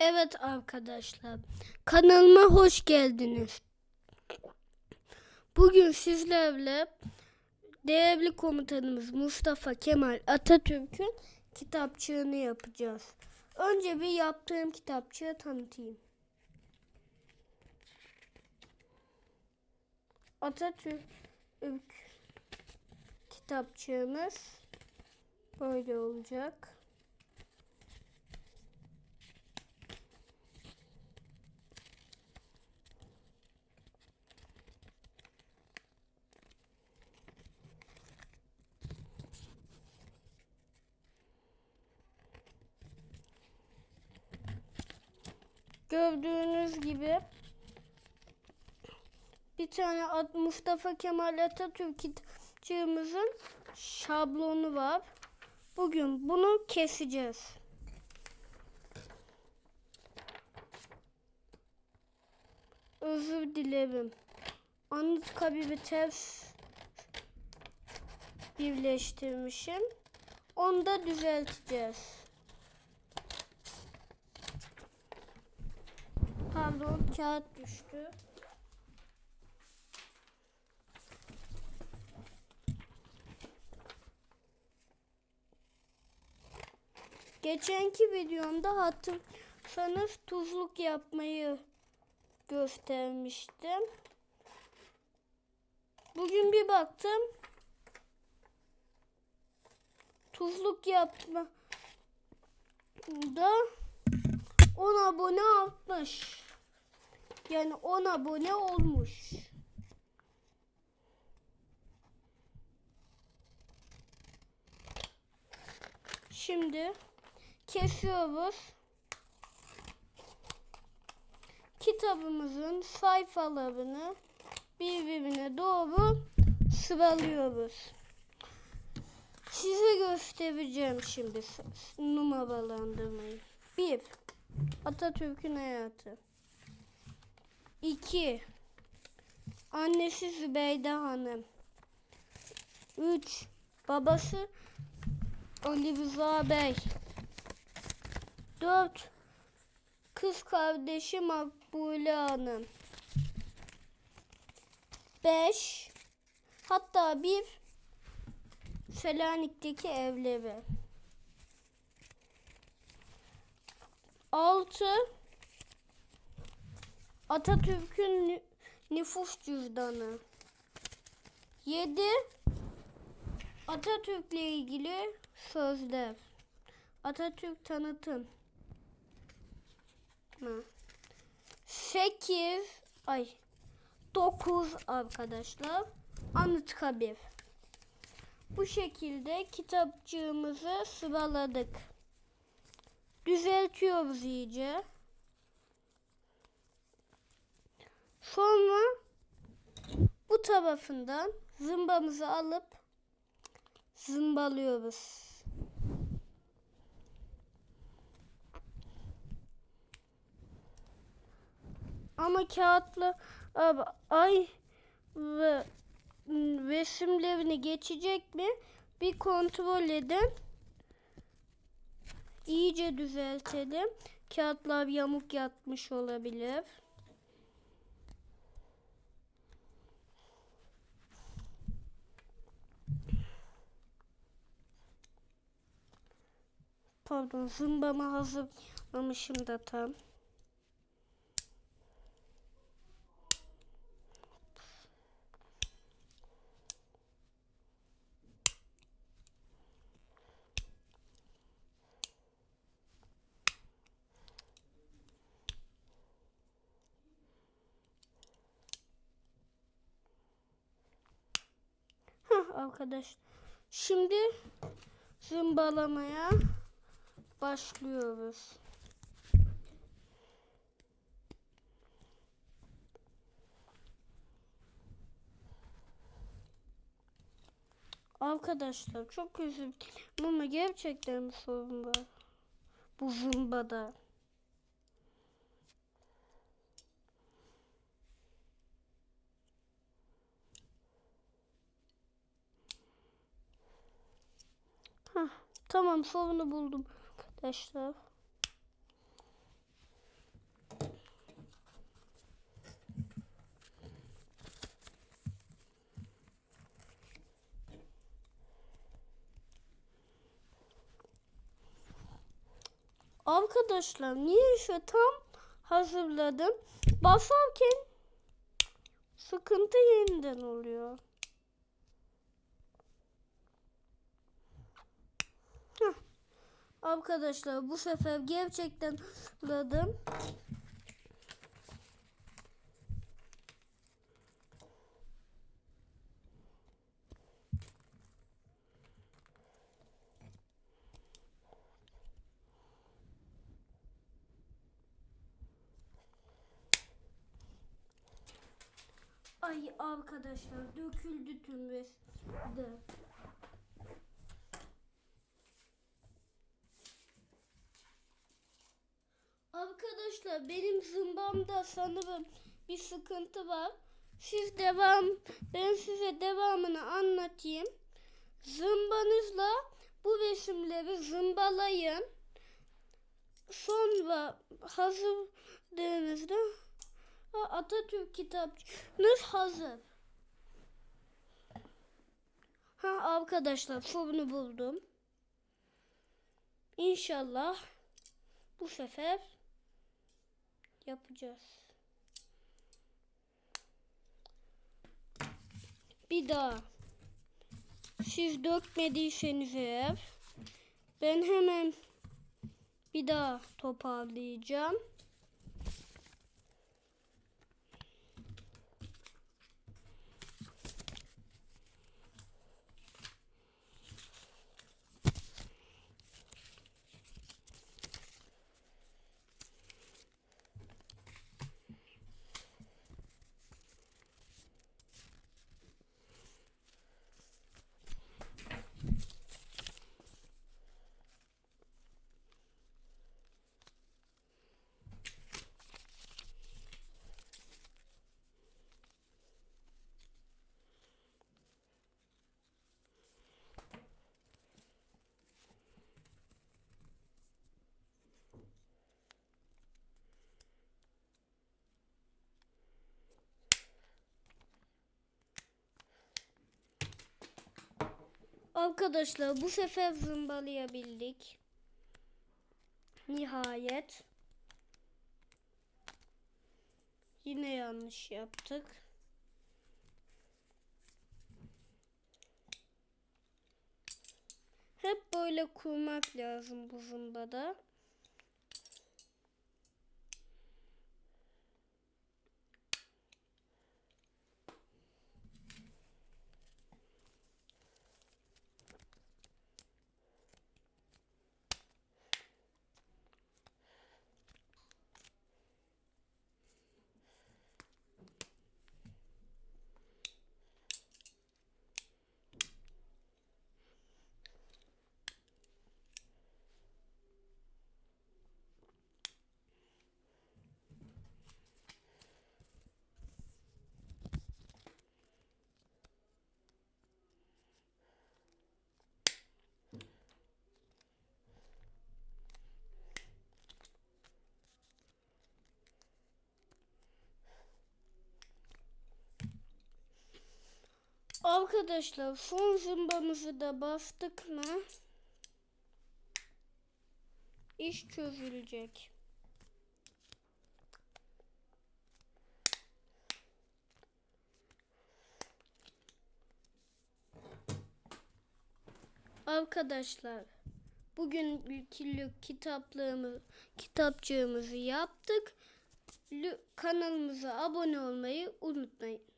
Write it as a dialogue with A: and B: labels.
A: Evet arkadaşlar, kanalıma hoş geldiniz. Bugün sizlerle değerli komutanımız Mustafa Kemal Atatürk'ün kitapçığını yapacağız. Önce bir yaptığım kitapçığı tanıtayım. Atatürk kitapçığımız böyle olacak. Gördüğünüz gibi bir tane Mustafa Kemal Atatürk kitapçığımızın şablonu var. Bugün bunu keseceğiz. Özür dilerim. Anıtkabir'i ters birleştirmişim. Onu da düzelteceğiz. Pardon kağıt düştü. Geçenki videomda hatırlarsanız tuzluk yapmayı göstermiştim. Bugün bir baktım. Tuzluk yapma da 10 abone artmış. Yani 10 abone olmuş. Şimdi kesiyoruz. Kitabımızın sayfalarını birbirine doğru sıralıyoruz. Size göstereceğim şimdi numaralandırmayı. 1. Atatürk'ün hayatı. 2. Annesi Zübeyde Hanım. 3. Babası Ali Rıza Bey. 4. Kız kardeşi Makbule Hanım. 5. Hatta bir Selanik'teki evleri. 6. Atatürk'ün nü- nüfus cüzdanı. 7. Atatürk'le ilgili sözler. Atatürk tanıtım. 8 ay 9 arkadaşlar. Anıtkabir. Bu şekilde kitapçığımızı sıraladık. Düzeltiyoruz iyice. Sonra bu tarafından zımbamızı alıp zımbalıyoruz. Ama kağıtla ay ve resimlerini geçecek mi? Bir kontrol edin. İyice düzeltelim. Kağıtlar yamuk yatmış olabilir. Pardon zımbamı hazırlamışım da tam. Arkadaş. Şimdi zımbalamaya başlıyoruz. Arkadaşlar çok dilerim ama gerçekten bir sorun var. Bu zımbada. Hah, tamam sorunu buldum arkadaşlar. Arkadaşlar niye şu tam hazırladım. Basarken sıkıntı yeniden oluyor. Heh. Arkadaşlar bu sefer gerçekten hazırladım. Ay arkadaşlar döküldü tüm de. Arkadaşlar benim zımbamda sanırım bir sıkıntı var. Siz devam, ben size devamını anlatayım. Zımbanızla bu resimleri zımbalayın. Sonra hazırladığınızda Ha, Atatürk kitapçınız hazır. Ha arkadaşlar sorunu buldum. İnşallah bu sefer yapacağız. Bir daha siz dökmediyseniz eğer ben hemen bir daha toparlayacağım. Arkadaşlar bu sefer zımbalayabildik. Nihayet. Yine yanlış yaptık. Hep böyle kurmak lazım bu zımbada. Arkadaşlar son zımbamızı da bastık mı iş çözülecek. Arkadaşlar bugün ülkülük kitaplığımı kitapçığımızı yaptık. Kanalımıza abone olmayı unutmayın.